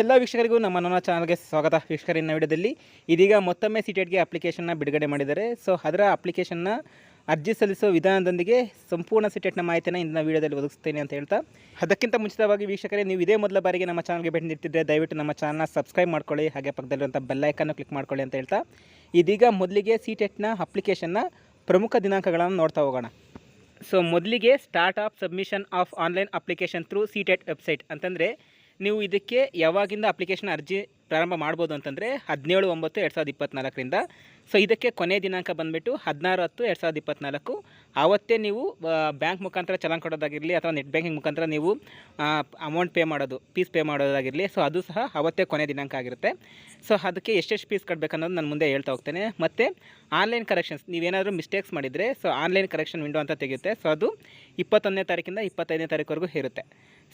ಎಲ್ಲ ವೀಕ್ಷಕರಿಗೂ, ನಮ್ಮ ನನ್ನ ಚಾನಲ್ಗೆ ಸ್ವಾಗತ. ವೀಕ್ಷಕರಿನ ವಿಡಿಯೋದಲ್ಲಿ ಇದೀಗ ಮತ್ತೊಮ್ಮೆ ಸಿಟೆಟ್ಗೆ ಅಪ್ಲಿಕೇಶನ್ನ ಬಿಡುಗಡೆ ಮಾಡಿದ್ದಾರೆ. ಸೊ ಅದರ ಅಪ್ಲಿಕೇಶನ್ನ ಅರ್ಜಿ ಸಲ್ಲಿಸುವ ವಿಧಾನದೊಂದಿಗೆ ಸಂಪೂರ್ಣ ಸಿಟೆಟ್ನ ಮಾಹಿತಿಯನ್ನು ಇಂದಿನ ವಿಡಿಯೋದಲ್ಲಿ ಒದಗಿಸ್ತೇನೆ ಅಂತ ಹೇಳ್ತಾ. ಅದಕ್ಕಿಂತ ಮುಂಚಿತವಾಗಿ ವೀಕ್ಷಕರೇ, ನೀವು ಇದೇ ಮೊದಲ ಬಾರಿಗೆ ನಮ್ಮ ಚಾನಲ್ಗೆ ಭೇಟಿ ನೀಡ್ತಿದ್ದರೆ ದಯವಿಟ್ಟು ನಮ್ಮ ಚಾನಲ್ನ ಸಬ್ಸ್ಕ್ರೈಬ್ ಮಾಡ್ಕೊಳ್ಳಿ, ಹಾಗೆ ಪಕ್ಕದಲ್ಲಿರುವಂಥ ಬೆಲ್ಲೈಕನ್ನು ಕ್ಲಿಕ್ ಮಾಡ್ಕೊಳ್ಳಿ ಅಂತ ಹೇಳ್ತಾ. ಇದೀಗ ಮೊದಲಿಗೆ ಸಿಟೆಟ್ನ ಅಪ್ಲಿಕೇಶನ್ನ ಪ್ರಮುಖ ದಿನಾಂಕಗಳನ್ನು ನೋಡ್ತಾ ಹೋಗೋಣ. ಸೊ ಮೊದಲಿಗೆ start of submission of online application through CTET website ಅಂತಂದರೆ ನೀವು ಇದಕ್ಕೆ ಯಾವಾಗಿಂದ ಅಪ್ಲಿಕೇಶನ್ ಅರ್ಜಿ ಪ್ರಾರಂಭ ಮಾಡ್ಬೋದು ಅಂತಂದರೆ ಹದಿನೇಳು, ಒಂಬತ್ತು, ಎರಡು ಸಾವಿರದ ಇಪ್ಪತ್ತ್ನಾಲ್ಕರಿಂದ ಸೊ ಇದಕ್ಕೆ ಕೊನೆ ದಿನಾಂಕ ಬಂದುಬಿಟ್ಟು ಹದಿನಾರು, ಹತ್ತು, ಎರಡು ಸಾವಿರದ ಇಪ್ಪತ್ತ್ನಾಲ್ಕು ಆವತ್ತೇ ನೀವು ಬ್ಯಾಂಕ್ ಮುಖಾಂತರ ಚಲನ್ ಕೊಡೋದಾಗಿರಲಿ ಅಥವಾ ನೆಟ್ ಬ್ಯಾಂಕಿಂಗ್ ಮುಖಾಂತರ ನೀವು ಅಮೌಂಟ್ ಪೇ ಮಾಡೋದು ಫೀಸ್ ಪೇ ಮಾಡೋದಾಗಿರಲಿ ಸೊ ಅದು ಸಹ ಆವತ್ತೇ ಕೊನೆ ದಿನಾಂಕ ಆಗಿರುತ್ತೆ. ಸೊ ಅದಕ್ಕೆ ಎಷ್ಟೆಷ್ಟು ಫೀಸ್ ಕಟ್ಟಬೇಕು ಅನ್ನೋದು ನಾನು ಮುಂದೆ ಹೇಳ್ತಾ ಹೋಗ್ತೇನೆ. ಮತ್ತು ಆನ್ಲೈನ್ ಕರೆಕ್ಷನ್ಸ್ ನೀವೇನಾದರೂ ಮಿಸ್ಟೇಕ್ಸ್ ಮಾಡಿದರೆ ಸೊ ಆನ್ಲೈನ್ ಕರೆಕ್ಷನ್ ವಿಂಡೋ ಅಂತ ತೆಗೆಯುತ್ತೆ. ಸೊ ಅದು ಇಪ್ಪತ್ತೊಂದನೇ ತಾರೀಕಿಂದ ಇಪ್ಪತ್ತೈದನೇ ತಾರೀಕುವರೆಗೂ ಇರುತ್ತೆ.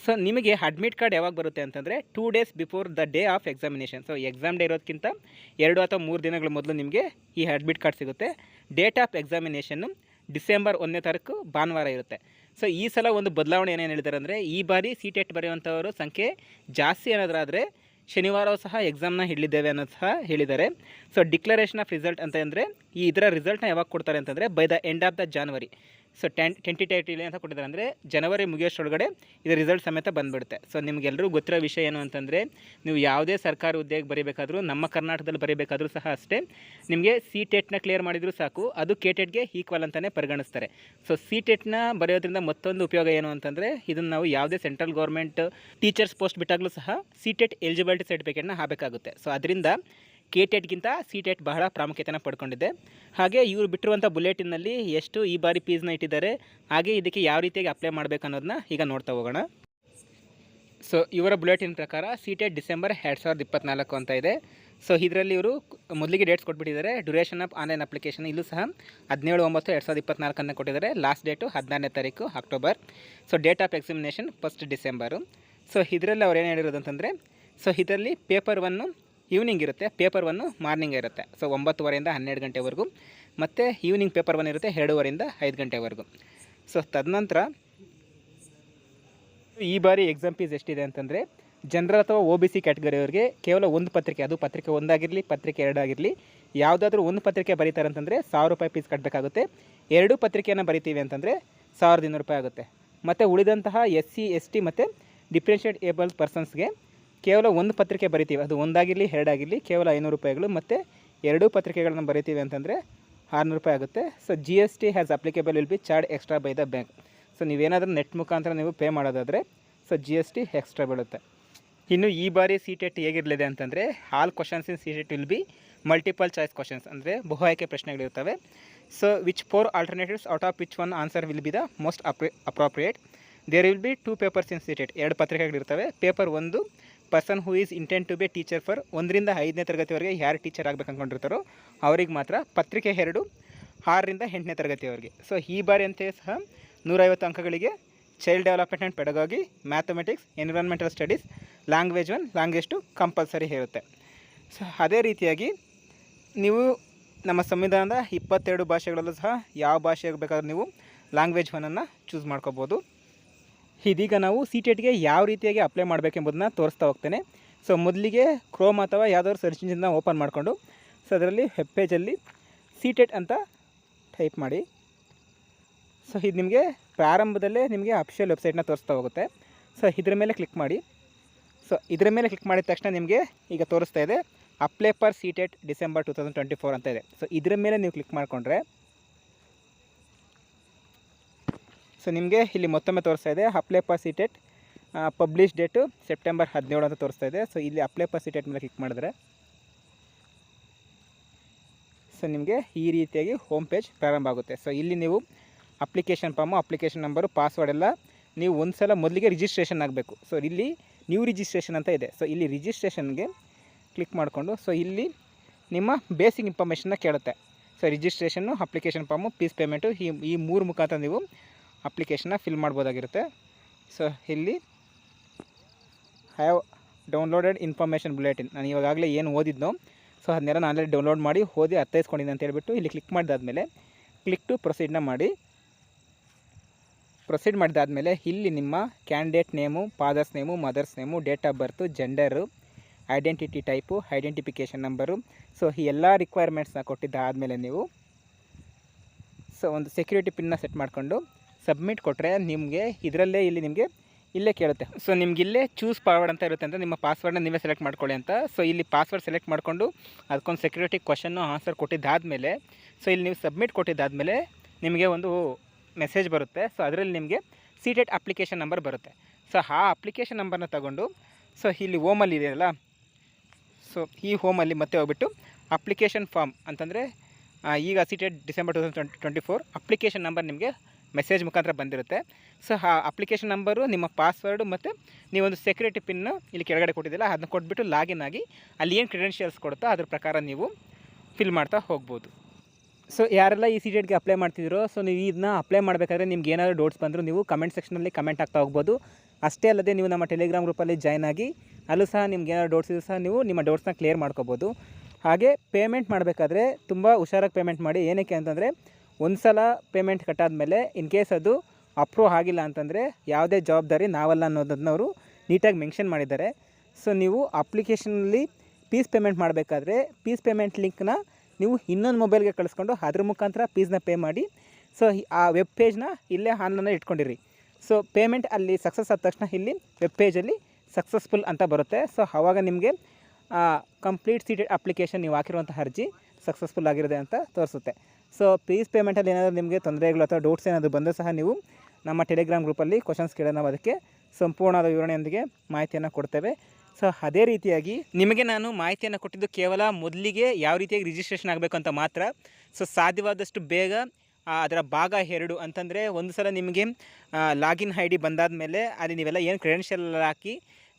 ಸೊ ನಿಮಗೆ ಅಡ್ಮಿಟ್ ಕಾರ್ಡ್ ಯಾವಾಗ ಬರುತ್ತೆ ಅಂತಂದರೆ two days before the day of examination so exam day ಇರೋದಕ್ಕಿಂತ ಎರಡು ಅಥವಾ ಮೂರು ದಿನಗಳ ಮೊದಲು ನಿಮಗೆ ಈ ಅಡ್ಮಿಟ್ ಕಾರ್ಡ್ ಸಿಗುತ್ತೆ. ಡೇಟ್ ಆಫ್ ಎಕ್ಸಾಮಿನೇಷನ್ನು ಡಿಸೆಂಬರ್ ಒಂದನೇ ತಾರೀಕು ಭಾನುವಾರ ಇರುತ್ತೆ. ಸೊ ಈ ಸಲ ಒಂದು ಬದಲಾವಣೆ ಏನೇನು ಹೇಳಿದ್ದಾರೆ ಅಂದರೆ ಈ ಬಾರಿ ಸಿ ಟೆಟ್ ಬರೆಯುವಂಥವರು ಸಂಖ್ಯೆ ಜಾಸ್ತಿ ಏನಾದರೂ ಶನಿವಾರವೂ ಸಹ ಎಕ್ಸಾಮ್ನ ಹಿಡಿದ್ದೇವೆ ಅನ್ನೋದು ಸಹ ಹೇಳಿದ್ದಾರೆ. ಸೊ ಡಿಕ್ಲರೇಷನ್ ಆಫ್ ರಿಸಲ್ಟ್ ಅಂತ ಅಂದರೆ ಈ ಇದರ ರಿಸಲ್ಟ್ನ ಯಾವಾಗ ಕೊಡ್ತಾರೆ ಅಂತಂದರೆ by the end of the January so ten tentatively ಅಂತ ಕೊಟ್ಟಿದ್ದಾರೆ. ಅಂದರೆ ಜನವರಿ ಮುಗಿಯೋಷ್ಟೊಳಗಡೆ ಇದು ರಿಸಲ್ಟ್ ಸಮೇತ ಬಂದುಬಿಡುತ್ತೆ. ಸೊ ನಿಮಗೆಲ್ಲರೂ ಗೊತ್ತಿರೋ ವಿಷಯ ಏನು ಅಂತಂದರೆ, ನೀವು ಯಾವುದೇ ಸರ್ಕಾರಿ ಹುದ್ದೆಗೆ ಬರೀಬೇಕಾದರೂ, ನಮ್ಮ ಕರ್ನಾಟಕದಲ್ಲಿ ಬರೀಬೇಕಾದರೂ ಸಹ ಅಷ್ಟೇ, ನಿಮಗೆ ಸಿ ಟೆಟ್ನ ಕ್ಲಿಯರ್ ಮಾಡಿದರೂ ಸಾಕು, ಅದು ಕೆ ಟೆಟ್ಗೆ ಈಕ್ವಲ್ ಅಂತಲೇ ಪರಿಗಣಿಸ್ತಾರೆ. ಸೊ ಸಿ ಟೆಟ್ನ ಬರೆಯೋದ್ರಿಂದ ಮತ್ತೊಂದು ಉಪಯೋಗ ಏನು ಅಂತಂದರೆ, ಇದನ್ನು ನಾವು ಯಾವುದೇ ಸೆಂಟ್ರಲ್ ಗೌರ್ಮೆಂಟ್ ಟೀಚರ್ಸ್ ಪೋಸ್ಟ್ ಬಿಟ್ಟಾಗಲೂ ಸಹ ಸಿ ಟೆಟ್ ಎಲಿಜಿಬಿಲಿಟಿ ಸರ್ಟಿಫಿಕೇಟ್ನ ಹಾಕಬೇಕಾಗುತ್ತೆ. ಸೊ ಅದರಿಂದ ಕೆ ಟೆಟ್ಗಿಂತ ಸಿ ಟೆಟ್ ಬಹಳ ಪ್ರಾಮುಖ್ಯತೆಯನ್ನು ಪಡ್ಕೊಂಡಿದೆ. ಹಾಗೆ ಇವರು ಬಿಟ್ಟಿರುವಂಥ ಬುಲೆಟಿನಲ್ಲಿ ಎಷ್ಟು ಈ ಬಾರಿ ಪೀಸ್ನ ಇಟ್ಟಿದ್ದಾರೆ, ಹಾಗೆ ಇದಕ್ಕೆ ಯಾವ ರೀತಿಯಾಗಿ ಅಪ್ಲೈ ಮಾಡಬೇಕು ಅನ್ನೋದನ್ನ ಈಗ ನೋಡ್ತಾ ಹೋಗೋಣ. ಸೊ ಇವರ ಬುಲೆಟಿನ ಪ್ರಕಾರ ಸಿ ಟೆಟ್ ಡಿಸೆಂಬರ್ ಎರಡು ಸಾವಿರದ ಇಪ್ಪತ್ನಾಲ್ಕು ಅಂತ ಇದೆ. ಸೊ ಇದರಲ್ಲಿ ಇವರು ಮೊದಲಿಗೆ ಡೇಟ್ಸ್ ಕೊಟ್ಬಿಟ್ಟಿದ್ದಾರೆ. ಡ್ಯೂರೇಷನ್ ಆಫ್ ಆನ್ಲೈನ್ ಅಪ್ಲಿಕೇಶನ್ ಇಲ್ಲೂ ಸಹ ಹದಿನೇಳು, ಒಂಬತ್ತು, ಎರಡು ಸಾವಿರದ ಇಪ್ಪತ್ನಾಲ್ಕನ್ನು ಕೊಟ್ಟಿದ್ದಾರೆ. ಲಾಸ್ಟ್ ಡೇಟು ಹದಿನಾರನೇ ತಾರೀಕು October so date of examination first December so ಇದರಲ್ಲಿ ಅವ್ರು ಏನು ಹೇಳಿರೋದು ಅಂತಂದರೆ ಸೊ ಇದರಲ್ಲಿ ಪೇಪರ್ ಒನ್ನು ಈವ್ನಿಂಗ್ ಇರುತ್ತೆ ಪೇಪರ್ ಒನ್ನು ಮಾರ್ನಿಂಗ್ ಇರುತ್ತೆ. ಸೊ ಒಂಬತ್ತುವರೆಯಿಂದ ಹನ್ನೆರಡು ಗಂಟೆವರೆಗೂ. ಮತ್ತು ಈವ್ನಿಂಗ್ ಪೇಪರ್ ಒನ್ ಇರುತ್ತೆ, ಎರಡೂವರೆಯಿಂದ ಐದು ಗಂಟೆವರೆಗೂ. ಸೊ ತದನಂತರ ಈ ಬಾರಿ ಎಕ್ಸಾಮ್ ಫೀಸ್ ಎಷ್ಟಿದೆ ಅಂತಂದರೆ ಜನರಲ್ ಅಥವಾ ಓ ಬಿ ಸಿ ಕ್ಯಾಟಗರಿಯವರಿಗೆ ಕೇವಲ ಒಂದು ಪತ್ರಿಕೆ, ಅದು ಪತ್ರಿಕೆ ಒಂದಾಗಿರಲಿ, ಪತ್ರಿಕೆ ಎರಡಾಗಿರಲಿ, ಯಾವುದಾದ್ರೂ ಒಂದು ಪತ್ರಿಕೆ ಬರೀತಾರೆ ಅಂತಂದರೆ ಸಾವಿರ ರೂಪಾಯಿ ಫೀಸ್ ಕಟ್ಟಬೇಕಾಗುತ್ತೆ ಎರಡು ಪತ್ರಿಕೆಯನ್ನು ಬರಿತೀವಿ ಅಂತಂದರೆ ಸಾವಿರದ ಇನ್ನೂರು ರೂಪಾಯಿ ಆಗುತ್ತೆ. ಮತ್ತು ಉಳಿದಂತಹ ಎಸ್ ಸಿ ಎಸ್ ಟಿ ಮತ್ತು ಡಿಫ್ರೆನ್ಷಿಯೇಟ್ ಏಬಲ್ ಪರ್ಸನ್ಸ್ಗೆ ಕೇವಲ ಒಂದು ಪತ್ರಿಕೆ ಬರಿತೀವಿ. ಅದು ಒಂದಾಗಿರಲಿ, ಎರಡಾಗಿರಲಿ, ಕೇವಲ ಐನೂರು ರೂಪಾಯಿಗಳು ಮತ್ತು ಎರಡೂ ಪತ್ರಿಕೆಗಳನ್ನು ಬರಿತೀವಿ ಅಂತಂದರೆ ಆರುನೂರು ರೂಪಾಯಿ ಆಗುತ್ತೆ. So G S T has applicable will be charge extra by the bank so ನೀವೇನಾದರೂ ನೆಟ್ ಮುಖಾಂತರ ನೀವು ಪೇ ಮಾಡೋದಾದರೆ so G S T extra ಬೀಳುತ್ತೆ. ಇನ್ನು ಈ ಬಾರಿ ಸಿ ಟೆಟ್ ಹೇಗಿರಲಿದೆ ಅಂತಂದರೆ all questions in CTET will be multiple choice questions ಅಂದರೆ ಬಹು ಆಯ್ಕೆ ಪ್ರಶ್ನೆಗಳಿರ್ತವೆ so which four alternatives out of which one answer will be the most ಅಪ್ರಿ appropriate there will be two papers in CTET ಎರಡು ಪತ್ರಿಕೆಗಳಿರ್ತವೆ paper ಒಂದು person who is intent to be teacher for ಒಂದರಿಂದ ಐದನೇ ತರಗತಿವರೆಗೆ ಯಾರು teacher ಆಗಬೇಕು ಅಂದ್ಕೊಂಡಿರ್ತಾರೋ ಅವ್ರಿಗೆ ಮಾತ್ರ ಪತ್ರಿಕೆ ಎರಡು, ಆರರಿಂದ ಎಂಟನೇ ತರಗತಿಯವರೆಗೆ ಸೊ ಈ ಬಾರಿ ಅಂತೆಯೇ ಸಹ ನೂರೈವತ್ತು ಅಂಕಗಳಿಗೆ child development and pedagogy mathematics environmental studies language one language two compulsory ಇರುತ್ತೆ. ಸೊ ಅದೇ ರೀತಿಯಾಗಿ ನೀವು ನಮ್ಮ ಸಂವಿಧಾನದ ಇಪ್ಪತ್ತೆರಡು ಭಾಷೆಗಳಲ್ಲೂ ಸಹ ಯಾವ ಭಾಷೆಗೆ ಬೇಕಾದ್ರೂ ನೀವು ಲ್ಯಾಂಗ್ವೇಜ್ ಒನನ್ನು ಚೂಸ್ ಮಾಡ್ಕೋಬೋದು. ಇದೀಗ ನಾವು ಸಿ ಟೆಟ್ಗೆ ಯಾವ ರೀತಿಯಾಗಿ ಅಪ್ಲೈ ಮಾಡಬೇಕೆಂಬುದನ್ನ ತೋರಿಸ್ತಾ ಹೋಗ್ತೇನೆ. ಸೊ ಮೊದಲಿಗೆ ಕ್ರೋಮ್ ಅಥವಾ ಯಾವುದಾದ್ರು ಸರ್ಚ್ ಇಂಜಿನ್ನ ಓಪನ್ ಮಾಡಿಕೊಂಡು ಸೊ ಅದರಲ್ಲಿ ವೆಬ್ ಪೇಜಲ್ಲಿ ಸಿ ಟೆಟ್ ಅಂತ ಟೈಪ್ ಮಾಡಿ. ಸೊ ಇದು ನಿಮಗೆ ಪ್ರಾರಂಭದಲ್ಲೇ ನಿಮಗೆ ಅಫಿಷಿಯಲ್ ವೆಬ್ಸೈಟ್ನ ತೋರಿಸ್ತಾ ಹೋಗುತ್ತೆ. ಸೊ ಇದ್ರ ಮೇಲೆ ಕ್ಲಿಕ್ ಮಾಡಿ. ಸೊ ಇದರ ಮೇಲೆ ಕ್ಲಿಕ್ ಮಾಡಿದ ತಕ್ಷಣ ನಿಮಗೆ ಈಗ ತೋರಿಸ್ತಾ ಇದೆ apply per C December two thousand twenty four ಅಂತ ಇದೆ. ಸೊ ಇದರ ಮೇಲೆ ನೀವು ಕ್ಲಿಕ್ ಮಾಡಿಕೊಂಡ್ರೆ ಸೊ ನಿಮಗೆ ಇಲ್ಲಿ ಮತ್ತೊಮ್ಮೆ ತೋರಿಸ್ತಾ ಇದೆ. Apply for C TET publish date September ಹದಿನೇಳು ಅಂತ ತೋರಿಸ್ತಾ ಇದೆ. ಸೊ ಇಲ್ಲಿ ಅಪ್ಲೈ ಸಿ ಮೇಲೆ ಕ್ಲಿಕ್ ಮಾಡಿದ್ರೆ ಸೊ ನಿಮಗೆ ಈ ರೀತಿಯಾಗಿ ಹೋಮ್ ಪೇಜ್ ಪ್ರಾರಂಭ ಆಗುತ್ತೆ. ಸೊ ಇಲ್ಲಿ ನೀವು application form application number password ಎಲ್ಲ ನೀವು ಒಂದು ಸಲ ಮೊದಲಿಗೆ ರಿಜಿಸ್ಟ್ರೇಷನ್ ಆಗಬೇಕು. ಸೊ ಇಲ್ಲಿ ನ್ಯೂ ರಿಜಿಸ್ಟ್ರೇಷನ್ ಅಂತ ಇದೆ. ಸೊ ಇಲ್ಲಿ ರಿಜಿಸ್ಟ್ರೇಷನ್ಗೆ ಕ್ಲಿಕ್ ಮಾಡಿಕೊಂಡು ಸೊ ಇಲ್ಲಿ ನಿಮ್ಮ ಬೇಸಿಕ್ ಇನ್ಫಾರ್ಮೇಷನ್ನ ಕೇಳುತ್ತೆ. So registration application form fees payment ಈ ಈ ಮೂರು ಮುಖಾಂತರ ನೀವು ಅಪ್ಲಿಕೇಶನ್ನ ಫಿಲ್ ಮಾಡ್ಬೋದಾಗಿರುತ್ತೆ. ಸೊ, ಇಲ್ಲಿ ಹ್ಯಾವ್ ಡೌನ್ಲೋಡೆಡ್ ಇನ್ಫಾರ್ಮೇಷನ್ ಬುಲೆಟಿನ್. ನಾನು ಇವಾಗಲೇ ಏನು ಓದಿದ್ನೋ, ಸೊ ಅದನ್ನೆಲ್ಲ ನಾನು ನಾನೇ ಡೌನ್ಲೋಡ್ ಮಾಡಿ ಓದಿ ಅರ್ಥೈಸ್ಕೊಂಡಿದ್ದೆ ಅಂತ ಹೇಳಿಬಿಟ್ಟು ಇಲ್ಲಿ ಕ್ಲಿಕ್ ಮಾಡಿದಾದ್ಮೇಲೆ, ಕ್ಲಿಕ್ ಟು ಪ್ರೊಸೀಡ್ನ ಮಾಡಿ. ಪ್ರೊಸೀಡ್ ಮಾಡಿದಾದ್ಮೇಲೆ ಇಲ್ಲಿ ನಿಮ್ಮ candidate name, father's name, mother's name, date of birth, gender, identity type, identification number. So, ಈ ಎಲ್ಲ ರಿಕ್ವೈರ್ಮೆಂಟ್ಸ್ನ ಕೊಟ್ಟಿದ್ದಾದಮೇಲೆ ನೀವು, ಸೊ, ಒಂದು ಸೆಕ್ಯೂರಿಟಿ ಪಿನ್ನ ಸೆಟ್ ಮಾಡಿಕೊಂಡು ಸಬ್ಮಿಟ್ ಕೊಟ್ಟರೆ ನಿಮಗೆ ಇದರಲ್ಲೇ ಇಲ್ಲಿ ನಿಮಗೆ ಇಲ್ಲೇ ಕೇಳುತ್ತೆ. ಸೊ ನಿಮ್ಗೆ ಇಲ್ಲೇ ಚೂಸ್ ಪಾಸ್ವರ್ಡ್ ಅಂತ ಇರುತ್ತೆ ಅಂತ ನಿಮ್ಮ ಪಾಸ್ವರ್ಡ್ನ ನೀವೇ ಸೆಲೆಕ್ಟ್ ಮಾಡ್ಕೊಳ್ಳಿ ಅಂತ. ಸೊ ಇಲ್ಲಿ ಪಾಸ್ವರ್ಡ್ ಸೆಲೆಕ್ಟ್ ಮಾಡಿಕೊಂಡು ಅದಕ್ಕೊಂದು ಸೆಕ್ಯೂರಿಟಿ ಕ್ವಶನ್ನು ಆನ್ಸರ್ ಕೊಟ್ಟಿದ್ದಾದಮೇಲೆ ಸೊ ಇಲ್ಲಿ ನೀವು ಸಬ್ಮಿಟ್ ಕೊಟ್ಟಿದ್ದಾದಮೇಲೆ ನಿಮಗೆ ಒಂದು ಮೆಸೇಜ್ ಬರುತ್ತೆ. ಸೊ ಅದರಲ್ಲಿ ನಿಮಗೆ ಸೀಟೆಡ್ ಅಪ್ಲಿಕೇಶನ್ ನಂಬರ್ ಬರುತ್ತೆ. ಸೊ ಆ ಅಪ್ಲಿಕೇಶನ್ ನಂಬರ್ನ ತಗೊಂಡು ಸೊ ಇಲ್ಲಿ ಹೋಮಲ್ಲಿ ಇದೆಯಲ್ಲ ಸೊ ಈ ಹೋಮಲ್ಲಿ ಮತ್ತೆ ಹೋಗ್ಬಿಟ್ಟು ಅಪ್ಲಿಕೇಶನ್ ಫಾರ್ಮ್ ಅಂತಂದರೆ ಈಗ CTET December two thousand twenty four application number ನಿಮಗೆ ಮೆಸೇಜ್ ಮುಖಾಂತರ ಬಂದಿರುತ್ತೆ. ಸೊ ಆ ಅಪ್ಲಿಕೇಶನ್ ನಂಬರು ನಿಮ್ಮ ಪಾಸ್ವರ್ಡು ಮತ್ತು ನೀವೊಂದು ಸೆಕ್ಯೂರಿಟಿ ಪಿನ್ನು ಇಲ್ಲಿ ಕೆಳಗಡೆ ಕೊಟ್ಟಿದ್ದಿಲ್ಲ ಅದನ್ನ ಕೊಟ್ಬಿಟ್ಟು ಲಾಗಿನ್ ಆಗಿ ಅಲ್ಲಿ ಏನು ಕ್ರೆಡೆನ್ಷಿಯಲ್ಸ್ ಕೊಡುತ್ತೋ ಅದ್ರ ಪ್ರಕಾರ ನೀವು ಫಿಲ್ ಮಾಡ್ತಾ ಹೋಗ್ಬೋದು. ಸೊ ಯಾರೆಲ್ಲ ಈ ಸೀಟೆಡ್ಗೆ ಅಪ್ಲೈ ಮಾಡ್ತಿದ್ದೀರೋ ಸೊ ನೀವು ಇದನ್ನ ಅಪ್ಲೈ ಮಾಡಬೇಕಾದ್ರೆ ನಿಮ್ಗೆ ಏನಾದರೂ ಡೌಟ್ಸ್ ಬಂದರೂ ನೀವು ಕಮೆಂಟ್ ಸೆಕ್ಷನಲ್ಲಿ ಕಮೆಂಟ್ ಆಗ್ತಾ ಹೋಗ್ಬೋದು. ಅಷ್ಟೇ ಅಲ್ಲದೆ ನೀವು ನಮ್ಮ ಟೆಲಿಗ್ರಾಮ್ ಗ್ರೂಪಲ್ಲಿ ಜಾಯ್ನ್ ಆಗಿ ಅಲ್ಲೂ ಸಹ ನಿಮ್ಗೆ ಏನಾದ್ರು ಡೌಟ್ಸ್ ಇದ್ರೂ ಸಹ ನೀವು ನಿಮ್ಮ ಡೌಟ್ಸ್ನ ಕ್ಲಿಯರ್ ಮಾಡ್ಕೋಬೋದು. ಹಾಗೆ ಪೇಮೆಂಟ್ ಮಾಡಬೇಕಾದ್ರೆ ತುಂಬ ಹುಷಾರಾಗಿ ಪೇಮೆಂಟ್ ಮಾಡಿ. ಏನಕ್ಕೆ ಅಂತಂದರೆ ಒಂದು ಸಲ ಪೇಮೆಂಟ್ ಕಟ್ಟಾದಮೇಲೆ ಇನ್ ಕೇಸ್ ಅದು ಅಪ್ರೂವ್ ಆಗಿಲ್ಲ ಅಂತಂದರೆ ಯಾವುದೇ ಜವಾಬ್ದಾರಿ ನಾವಲ್ಲ ಅನ್ನೋದನ್ನ ಅವರು ನೀಟಾಗಿ ಮೆನ್ಷನ್ ಮಾಡಿದ್ದಾರೆ. ಸೊ ನೀವು ಅಪ್ಲಿಕೇಶನಲ್ಲಿ ಪೀಸ್ ಪೇಮೆಂಟ್ ಮಾಡಬೇಕಾದ್ರೆ ಪೀಸ್ ಪೇಮೆಂಟ್ ಲಿಂಕ್ನ ನೀವು ಇನ್ನೊಂದು ಮೊಬೈಲ್ಗೆ ಕಳಿಸ್ಕೊಂಡು ಅದ್ರ ಮುಖಾಂತರ ಪೀಸ್ನ ಪೇ ಮಾಡಿ. ಸೊ ಆ ವೆಬ್ ಪೇಜ್ನ ಇಲ್ಲೇ ಆನ್ಲೈನಲ್ಲಿ ಇಟ್ಕೊಂಡಿರಿ. ಸೊ ಪೇಮೆಂಟ್ ಅಲ್ಲಿ ಸಕ್ಸಸ್ ಆದ ತಕ್ಷಣ ಇಲ್ಲಿ ವೆಬ್ ಪೇಜಲ್ಲಿ ಸಕ್ಸಸ್ಫುಲ್ ಅಂತ ಬರುತ್ತೆ. ಸೊ ಆವಾಗ ನಿಮಗೆ ಕಂಪ್ಲೀಟ್ ಸೀಟೆಡ್ ಅಪ್ಲಿಕೇಶನ್ ನೀವು ಹಾಕಿರುವಂಥ ಅರ್ಜಿ ಸಕ್ಸಸ್ಫುಲ್ ಆಗಿರುತ್ತೆ ಅಂತ ತೋರಿಸುತ್ತೆ. ಸೊ ಫೀಸ್ ಪೇಮೆಂಟಲ್ಲಿ ಏನಾದರೂ ನಿಮಗೆ ತೊಂದರೆಗಳು ಅಥವಾ ಡೌಟ್ಸ್ ಏನಾದರೂ ಬಂದರೂ ಸಹ ನೀವು ನಮ್ಮ ಟೆಲಿಗ್ರಾಮ್ ಗ್ರೂಪಲ್ಲಿ ಕ್ವಶನ್ಸ್ ಕೇಳಿ ನಾವು ಅದಕ್ಕೆ ಸಂಪೂರ್ಣವಾದ ವಿವರಣೆಯೊಂದಿಗೆ ಮಾಹಿತಿಯನ್ನು ಕೊಡ್ತೇವೆ. ಸೊ ಅದೇ ರೀತಿಯಾಗಿ ನಿಮಗೆ ನಾನು ಮಾಹಿತಿಯನ್ನು ಕೊಟ್ಟಿದ್ದು ಕೇವಲ ಮೊದಲಿಗೆ ಯಾವ ರೀತಿಯಾಗಿ ರಿಜಿಸ್ಟ್ರೇಷನ್ ಆಗಬೇಕು ಅಂತ ಮಾತ್ರ. ಸೊ ಸಾಧ್ಯವಾದಷ್ಟು ಬೇಗ ಅದರ ಭಾಗ ಎರಡು ಅಂತಂದರೆ ಒಂದು ಸಲ ನಿಮಗೆ ಲಾಗಿನ್ ಐ ಡಿ ಬಂದಾದ ಮೇಲೆ ಅಲ್ಲಿ ನೀವೆಲ್ಲ ಏನು ಕ್ರೆಡೆನ್ಷಿಯಲ್ ಹಾಕಿ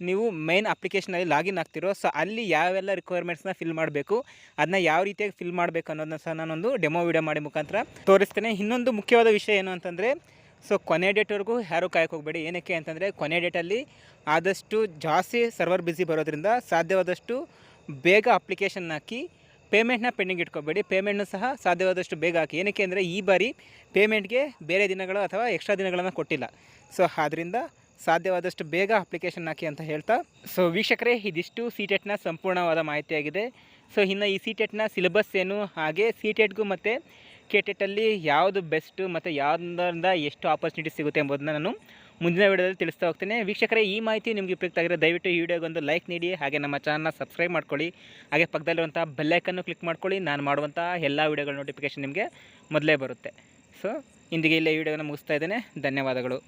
ನೀವು ಮೈನ್ ಅಪ್ಲಿಕೇಶನಲ್ಲಿ ಲಾಗಿನ್ ಆಗ್ತಿರೋ ಸೊ ಅಲ್ಲಿ ಯಾವೆಲ್ಲ ರಿಕ್ವೈರ್ಮೆಂಟ್ಸ್ನ ಫಿಲ್ ಮಾಡಬೇಕು ಅದನ್ನ ಯಾವ ರೀತಿಯಾಗಿ ಫಿಲ್ ಮಾಡಬೇಕು ಅನ್ನೋದನ್ನ ಸಹ ನಾನೊಂದು ಡೆಮೋ ವಿಡಿಯೋ ಮಾಡಿ ಮುಖಾಂತರ ತೋರಿಸ್ತೇನೆ. ಇನ್ನೊಂದು ಮುಖ್ಯವಾದ ವಿಷಯ ಏನು ಅಂತಂದರೆ ಸೊ ಕೊನೆ ಡೇಟ್ವರೆಗೂ ಯಾರೂ ಕಾಯಕ್ಕೆ ಹೋಗಬೇಡಿ. ಏನಕ್ಕೆ ಅಂತಂದರೆ, ಕೊನೆ ಡೇಟಲ್ಲಿ ಆದಷ್ಟು ಜಾಸ್ತಿ ಸರ್ವರ್ ಬ್ಯುಸಿ ಬರೋದ್ರಿಂದ ಸಾಧ್ಯವಾದಷ್ಟು ಬೇಗ ಅಪ್ಲಿಕೇಶನ್ ಹಾಕಿ ಪೇಮೆಂಟ್ನ ಪೆಂಡಿಂಗ್ ಇಟ್ಕೋಬೇಡಿ. ಪೇಮೆಂಟ್ನು ಸಹ ಸಾಧ್ಯವಾದಷ್ಟು ಬೇಗ ಹಾಕಿ. ಏನಕ್ಕೆ ಅಂದರೆ, ಈ ಬಾರಿ ಪೇಮೆಂಟ್ಗೆ ಬೇರೆ ದಿನಗಳು ಅಥವಾ ಎಕ್ಸ್ಟ್ರಾ ದಿನಗಳನ್ನು ಕೊಟ್ಟಿಲ್ಲ. ಸೊ ಆದ್ದರಿಂದ ಸಾಧ್ಯವಾದಷ್ಟು ಬೇಗ ಅಪ್ಲಿಕೇಶನ್ ಹಾಕಿ ಅಂತ ಹೇಳ್ತಾ. ಸೊ ವೀಕ್ಷಕರೇ, ಇದಿಷ್ಟು ಸಿ ಟೆಟ್ನ ಸಂಪೂರ್ಣವಾದ ಮಾಹಿತಿಯಾಗಿದೆ. ಸೊ ಇನ್ನು ಈ ಸಿ ಟೆಟ್ನ ಸಿಲೆಬಸ್ ಏನು, ಹಾಗೆ ಸಿ ಟೆಟ್ಗೂ ಮತ್ತು ಕೆ ಟೆಟ್ಟಲ್ಲಿ ಯಾವುದು ಬೆಸ್ಟು ಮತ್ತು ಯಾವುದರಿಂದ ಎಷ್ಟು ಆಪರ್ಚುನಿಟಿ ಸಿಗುತ್ತೆ ಎಂಬುದನ್ನು ನಾನು ಮುಂದಿನ ವಿಡಿಯೋದಲ್ಲಿ ತಿಳಿಸ್ತಾ ಹೋಗ್ತೇನೆ. ವೀಕ್ಷಕರೇ, ಈ ಮಾಹಿತಿ ನಿಮಗೆ ಉಪಯುಕ್ತ ಆಗಿರೋ ದಯವಿಟ್ಟು ಈ ವಿಡಿಯೋಗೊಂದು ಲೈಕ್ ನೀಡಿ, ಹಾಗೆ ನಮ್ಮ ಚಾನಲ್ನ ಸಬ್ಸ್ಕ್ರೈಬ್ ಮಾಡ್ಕೊಳ್ಳಿ. ಹಾಗೆ ಪಕ್ಕದಲ್ಲಿರುವಂಥ ಬೆಲ್ಲೈಕನ್ನು ಕ್ಲಿಕ್ ಮಾಡ್ಕೊಳ್ಳಿ. ನಾನು ಮಾಡುವಂಥ ಎಲ್ಲ ವಿಡಿಯೋಗಳ ನೋಟಿಫಿಕೇಷನ್ ನಿಮಗೆ ಮೊದಲೇ ಬರುತ್ತೆ. ಸೊ ಇಂದಿಗೆ ಇಲ್ಲೇ ಈ ವಿಡಿಯೋನ ಮುಗಿಸ್ತಾ ಇದ್ದೇನೆ. ಧನ್ಯವಾದಗಳು.